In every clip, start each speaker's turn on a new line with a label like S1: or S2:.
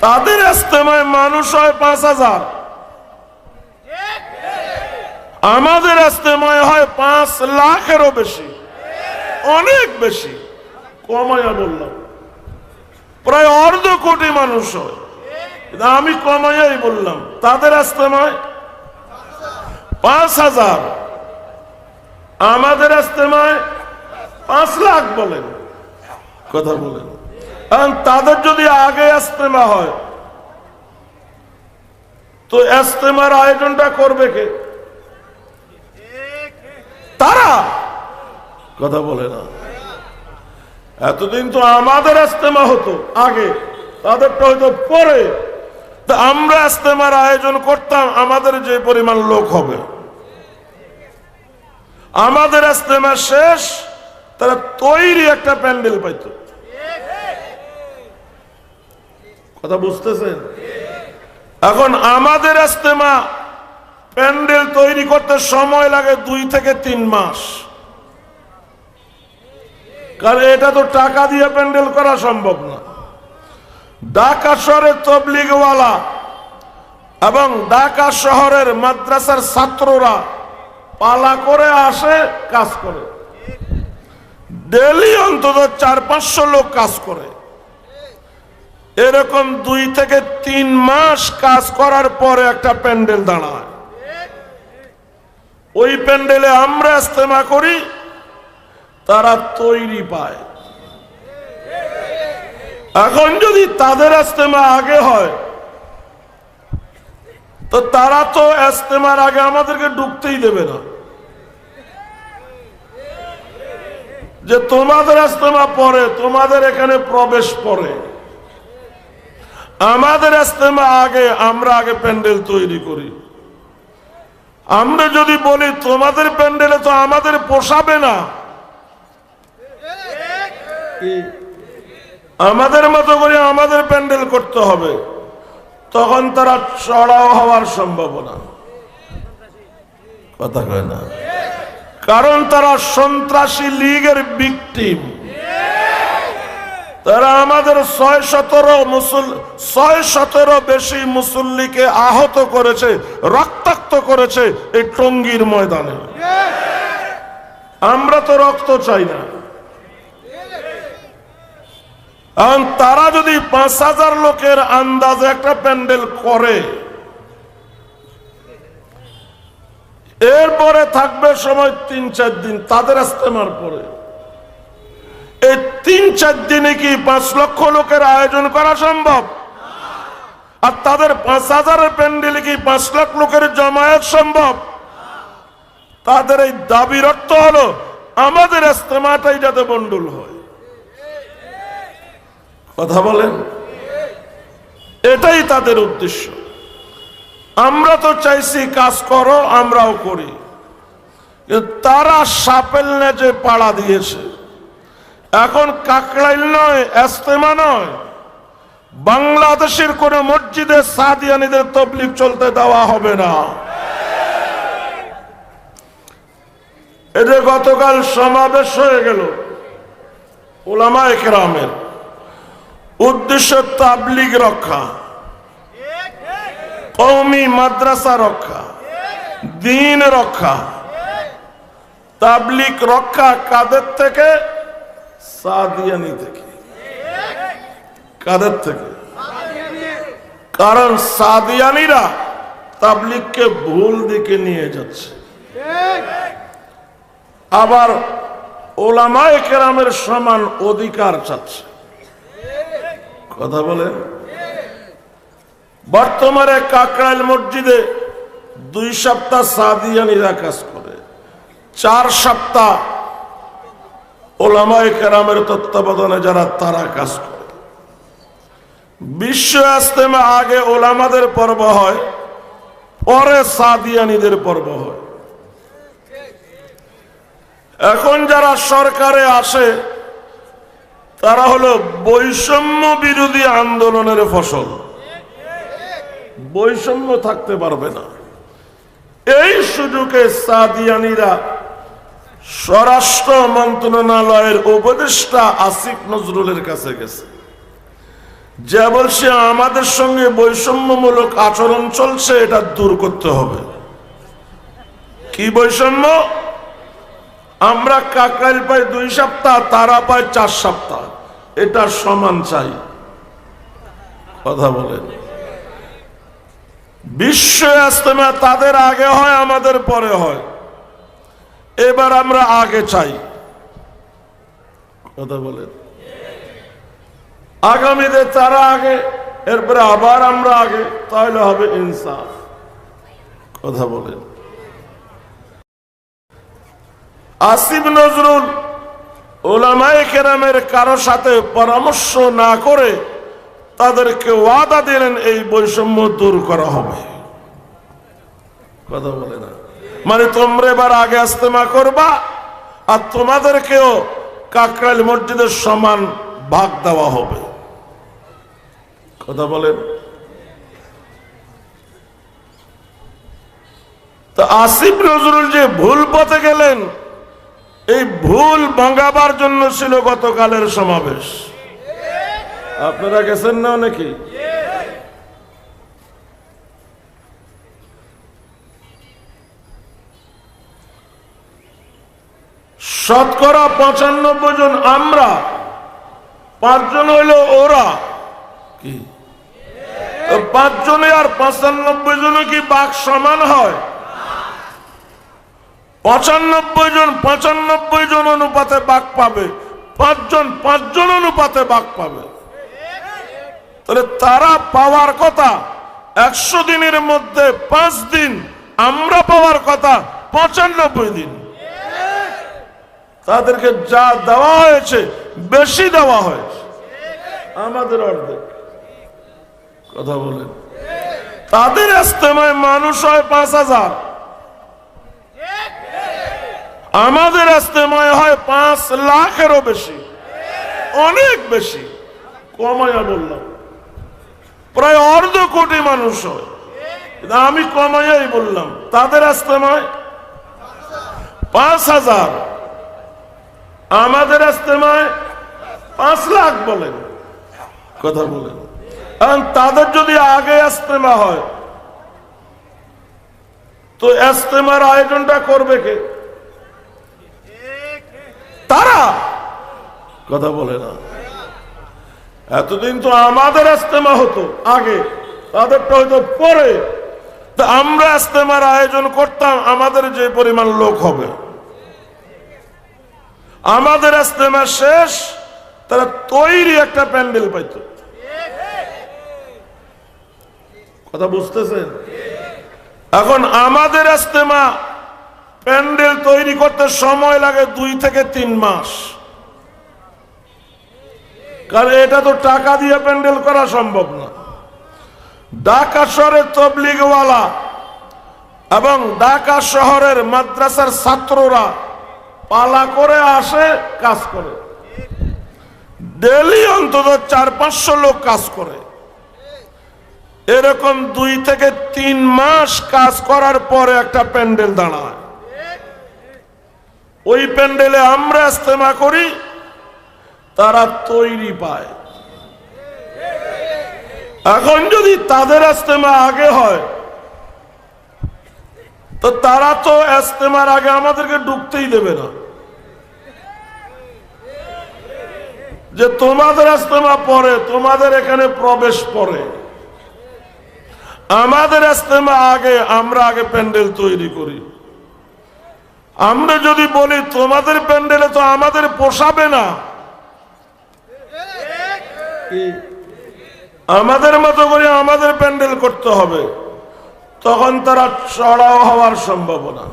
S1: তাদের ইস্তেমায় মানুষ হয় পাঁচ হাজার। আমাদের ইস্তেমায় হয় পাঁচ লাখেরও বেশি। অনেক বেশি। কমাইয়া বললাম। প্রায় অর্ধ কোটি মানুষ হয়। আমি কমাইয়াই বললাম, তাদের ইস্তেমায় পাঁচ হাজার। আমাদের ইস্তেমায় পাঁচ লাখ বলেন। কথা বলেন। তাদের যদি আগে ইস্তেমা হয়, তো ইস্তেমার আয়োজনটা করবে কে? তারা। কথা বলে না। এতদিন তো আমাদের ইস্তেমা হতো আগে, তাদেরটা হয়তো পরে। তা আমরা ইস্তেমার আয়োজন করতাম, আমাদের যে পরিমাণ লোক হবে। আমাদের ইস্তেমা শেষ, তারা তৈরি একটা প্যান্ডেল পাইতো। কথা বুঝতেছেন? এখন আমাদের ইস্তেমা প্যান্ডেল তৈরি করতে সময় লাগে দুই থেকে তিন মাস। কারণ এটা তো টাকা দিয়ে প্যান্ডেল করা সম্ভব না। ঢাকা শহরের তবলিগওয়ালা এবং ঢাকা শহরের মাদ্রাসার ছাত্ররা পালা করে আসে, কাজ করে। ডেলি অন্তত চার পাঁচশো লোক কাজ করে। এরকম দুই থেকে তিন মাস কাজ করার পরে একটা প্যান্ডেল দাঁড়ায়। ওই প্যান্ডেলে আমরা ইস্তেমা করি, তারা তৈরি পায়। এখন যদি তাদের ইস্তেমা আগে হয়, তো তারা তো ইস্তেমার আগে আমাদেরকে ঢুকতেই দেবে না। যে তোমাদের ইস্তেমা পরে, তোমাদের এখানে প্রবেশ পরে। আমাদের ইস্তেমা আগে আমরা আগে প্যান্ডেল তৈরি করি। আমরা যদি বলি তোমাদের প্যান্ডেলে তো আমাদের পোষাবে না। আমাদের মতো করে আমাদের প্যান্ডেল করতে হবে। তখন তারা চড়াও হওয়ার সম্ভাবনা। কথা কয় না। কারণ তারা সন্ত্রাসী লীগের বিকটিম তারা আমাদের ছয় সতেরো মুসল, ছয় সতেরো বেশি মুসল্লিকে আহত করেছে, রক্তাক্ত করেছে এই টঙ্গীর ময়দানে। আমরা তো রক্ত চাই না। তারা যদি পাঁচ হাজার লোকের আন্দাজে একটা প্যান্ডেল করে, এরপরে থাকবে সময় তিন চার দিন, তাদের ইস্তেমার পরে। এই তিন, চার দিনে কি পাঁচ লক্ষ লোকের আয়োজন করা সম্ভব? আর তাদের পাঁচ হাজারের প্যান্ডেলে কি পাঁচ লাখ লোকের জমায়েত সম্ভব? তাদের এই দাবির অর্থ হলো, আমাদের ইস্তেমাটাই যাতে বন্ডুল হয়। কথা বলেন? এটাই তাদের উদ্দেশ্য। আমরা তো চাইছি কাজ করো, আমরাও করি। তারা সাপেল নেজে পাড়া দিয়েছে। এখন কাকড়াইল নয়, এস্তেমা নয়। বাংলাদেশের কোন মসজিদে সাদিয়ানিদের তবলিক চলতে দেওয়া হবে না। এদের গতকাল সমাবেশ হয়ে গেল ওলামা একরামের উদ্দেশ্য তাবলিগ রক্ষা। কৌমি মাদ্রাসা রক্ষা। দিন রক্ষা। তাবলিক রক্ষা কাদের থেকে? সাদিয়ানি থেকে, কাদের থেকে? কারণ সাদিয়ানিরা তাবলিককে ভুল দিকে নিয়ে যাচ্ছে। আবার ওলামায় কেরামের সমান অধিকার চাচ্ছে। কথা বলেন বর্তমানে কাকরাইল মসজিদে দুই সপ্তাহ সাদিয়ানিরা কাজ করে, চার সপ্তাহ ওলামায় কেরামের তত্ত্বাবধানে যারা তারা কাজ করে। বিশ্ব ইস্তেমা আগে ওলামাদের পর্ব হয়, পরে সাদিয়ানিদের পর্ব হয়। এখন যারা সরকারে আসে, তারা হলো বৈষম্য বিরোধী আন্দোলনের ফসল। বৈষম্য থাকতে পারবে না। এই সুযোগে সাদিয়ানিরা স্বরাষ্ট্র মন্ত্রণালয়ের উপদেষ্টা আসিফ নজরুলের কাছে গেছে। যে বলছে, আমাদের সঙ্গে বৈষম্যমূলক আচরণ চলছে, এটা দূর করতে হবে। কি বৈষম্য? আমরা কাকরাইল পাই দুই সপ্তাহ, তারা পায় চার সপ্তাহ। এটা সমান চাই। কথা বলেন। বিশ্ব ইস্তেমা তাদের আগে হয়, আমাদের পরে হয়। এবার আমরা আগে চাই। কথা বলেন। আগামীতে তারা আগে, এরপরে আবার আমরা আগে, তাহলে হবে ইনসাফ। কথা বলেন। আসিফ নজরুল ওলামায়ে কেরামের কারও সাথে পরামর্শ না করে তাদেরকে ওয়াদা দিলেন এই বৈষম্য দূর করা হবে। কথা বলে না। মানে তোমরা এবার আগে আস্তেমা করবা, আর তোমাদেরকেও কাকরাইল মসজিদের সমান ভাগ দেওয়া হবে। কথা বলেন? তো আসিফ নজরুল যে ভুল পথে গেলেন, এই ভুল ভাঙাবার জন্য ছিল গতকালের সমাবেশ। আপনারা গেছেন না নাকি শতকরা পঁচানব্বই জন আমরা, পাঁচজন হইল ওরা। কি? পাঁচজনে আর পঁচানব্বই জনে কি বাক সমান হয়? পঁচানব্বই জন পঁচানব্বই জন অনুপাতে বাক পাবে, পাঁচজন পাঁচজন অনুপাতে বাক পাবে। তাহলে তারা পাওয়ার কথা, একশো দিনের মধ্যে পাঁচ দিন, আমরা পাওয়ার কথা, পঁচানব্বই দিন। তাদেরকে যা দেওয়া হয়েছে, বেশি দেওয়া হয়েছে। আমাদের অর্ধেক। কথা বলেন। তাদের ইস্তেমায় মানুষ হয় পাঁচ হাজার। আমাদের ইস্তেমায় হয় পাঁচ লাখেরও বেশি। অনেক বেশি। কমাইয়া বললাম। প্রায় অর্ধ কোটি মানুষ হয়। আমি কমাইয়াই বললাম। তাদের ইস্তেমায় পাঁচ হাজার। আমাদের ইস্তেমায় পাঁচ লাখ বলেন। কথা বলেন। কারণ তাদের যদি আগে ইস্তেমা হয়, তো ইস্তেমার আয়োজনটা করবে কে? তারা। কথা বলে না। এতদিন তো আমাদের ইস্তেমা হতো আগে, তাদেরটা হয়তো পরে। আমরা ইস্তেমার আয়োজন করতাম, আমাদের যে পরিমাণ লোক হবে। আমাদের ইস্তেমা শেষ, তারা তৈরি একটা প্যান্ডেল পাইত। কথা বুঝতেছেন? এখন আমাদের ইস্তেমা প্যান্ডেল তৈরি করতে সময় লাগে দুই থেকে তিন মাস। কারণ এটা তো টাকা দিয়ে প্যান্ডেল করা সম্ভব না। ঢাকা শহরের তবলিগওয়ালা এবং ঢাকা শহরের মাদ্রাসার ছাত্ররা পালা করে আসে, কাজ করে। ডেলি অন্তত চার, পাঁচশো লোক কাজ করে। এরকম দুই থেকে তিন মাস কাজ করার পরে একটা প্যান্ডেল দাঁড়ায়। ওই প্যান্ডেলে আমরা ইস্তেমা করি, তারা তৈরি পায়। এখন যদি তাদের ইস্তেমা আগে হয়, তো তারা তো ইস্তেমার আগে আমাদেরকে ঢুকতেই দেবে না। যে তোমাদের ইস্তেমা পরে, তোমাদের এখানে প্রবেশ পরে। আমাদের ইস্তেমা আগে, আমরা আগে প্যান্ডেল তৈরি করি। আমরা যদি বলি, তোমাদের প্যান্ডেলে তো আমাদের পোষাবে না। আমাদের মতো করে আমাদের প্যান্ডেল করতে হবে। তখন তারা চড়াও হওয়ার সম্ভাবনা।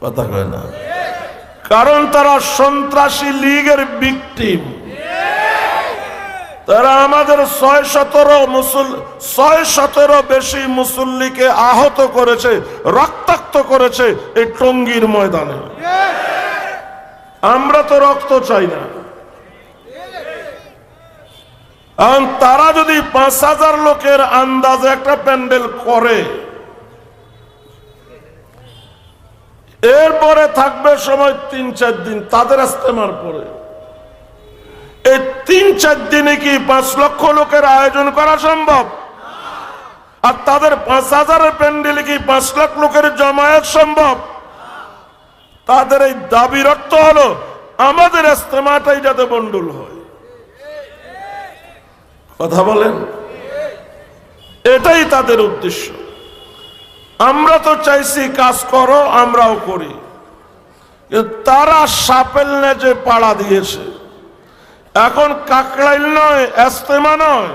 S1: কথা কয় না? কারণ তারা সন্ত্রাসী লীগের বিক্টিম তারা আমাদের ছয় সতেরো মুসল, ছয় সতেরো বেশি মুসল্লিকে আহত করেছে, রক্তাক্ত করেছে এই টঙ্গীর ময়দানে। আমরা তো রক্ত চাই না। তারা যদি পাঁচ হাজার লোকের আন্দাজে একটা প্যান্ডেল করে এরপরে থাকবে সময় তিন, চার দিন, তাদের আস্তেমার পরে। এই তিন, চার দিনে কি পাঁচ লক্ষ লোকের আয়োজন করা সম্ভব? আর তাদের পাঁচ হাজারের প্যান্ডেলে কি পাঁচ লাখ লোকের জমায়েত সম্ভব? তাদের এই দাবির অর্থ হলো, আমাদের ইস্তেমাটাই যাতে বন্ডুল হয়। কথা বলেন? এটাই তাদের উদ্দেশ্য। আমরা তো চাইছি কাজ করো, আমরাও করি। তারা সাপেল নেজে পাড়া দিয়েছে। এখন কাকড়াইল নয়, এস্তেমা নয়।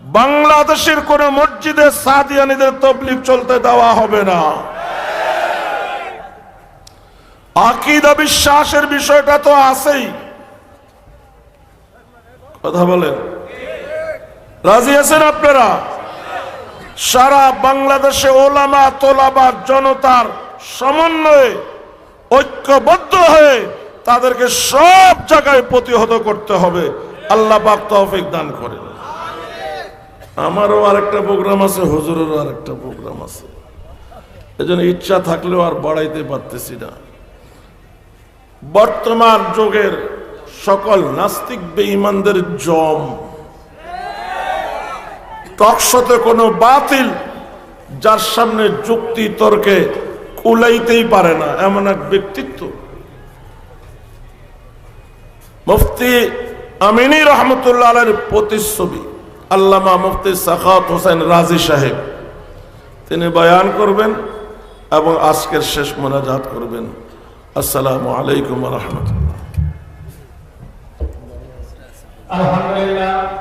S1: বাংলাদেশের কোন মসজিদে সাদিয়ানিদের তবলিগ চলতে দেওয়া হবে না। আকিদা বিশ্বাসের বিষয়টা তো আছেই। কথা বলেন। রাজি আছেন আপনারা? সারা বাংলাদেশে ওলামা তোলাবা জনতার সমন্বয়ে ঐক্যবদ্ধ হয়ে তাদেরকে সব জায়গায় প্রতিহত করতে হবে। আল্লাহ পাক তৌফিক দান করেন। আমারও আরেকটা প্রোগ্রাম আছে, হুজুরেরও আরেকটা প্রোগ্রাম আছে। এজন্য ইচ্ছা থাকলেও আর বাড়াইতে পারতেছি না। বর্তমান যুগের সকল নাস্তিক বেঈমানদের জম। টকশতে কোনো বাতিল, যার সামনে যুক্তি তর্কে কুলাইতেই পারে না, এমন এক ব্যক্তিত্ব। মুফতি আমিনী রহমতুল্লাহ আলের প্রতিচ্ছবি, আল্লামা মুফতি সাখাত হোসেন রাজি সাহেব। তিনি বয়ান করবেন এবং আজকের শেষ মোনাজাত করবেন। আসসালামু আলাইকুম রহমতুল্লাহ।
S2: আলহামদুলিল্লাহ।